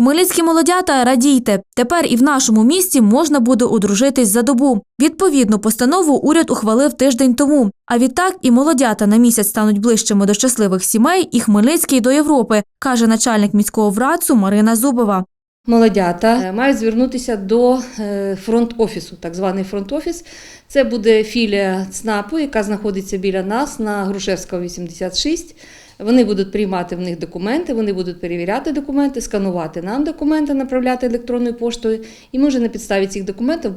Хмельницькі молодята, радійте. Тепер і в нашому місті можна буде одружитись за добу. Відповідну постанову уряд ухвалив тиждень тому. А відтак і молодята на місяць стануть ближчими до щасливих сімей, і Хмельницький до Європи, каже начальник міського врацу Марина Зубова. Молодята е, мають звернутися до е, фронт-офісу, так званий фронт-офіс. Це буде філія ЦНАПу, яка знаходиться біля нас на Грушевського 86. Вони будуть приймати в них документи, вони будуть перевіряти документи, сканувати нам документи, направляти електронною поштою. І ми вже на підставі цих документів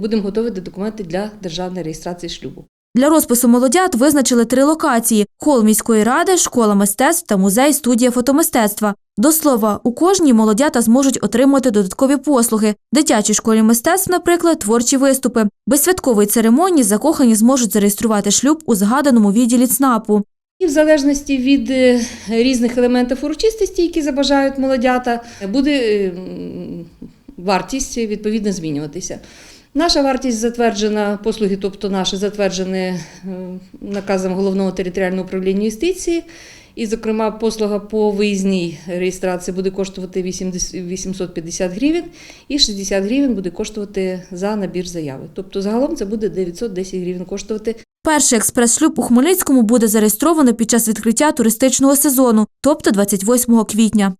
будемо готувати документи для державної реєстрації шлюбу. Для розпису молодят визначили три локації: хол міської ради, школа мистецтв та музей студія фотомистецтва. До слова, у кожній молодята зможуть отримати додаткові послуги. Дитячій школі мистецтв, наприклад, творчі виступи. Без святкової церемонії закохані зможуть зареєструвати шлюб у згаданому відділі ЦНАПу. І в залежності від е, різних елементів урочистості, які забажають молодята, буде е, вартість відповідно змінюватися. Наша вартість затверджена, послуги, тобто наші затверджені е, наказом головного територіального управління юстиції. І, зокрема, послуга по виїзній реєстрації буде коштувати 850 гривень і 60 гривень буде коштувати за набір заяви. Тобто загалом це буде 910 гривень коштувати Перший експрес-шлюб у Хмельницькому буде зареєстровано під час відкриття туристичного сезону, тобто 28 квітня.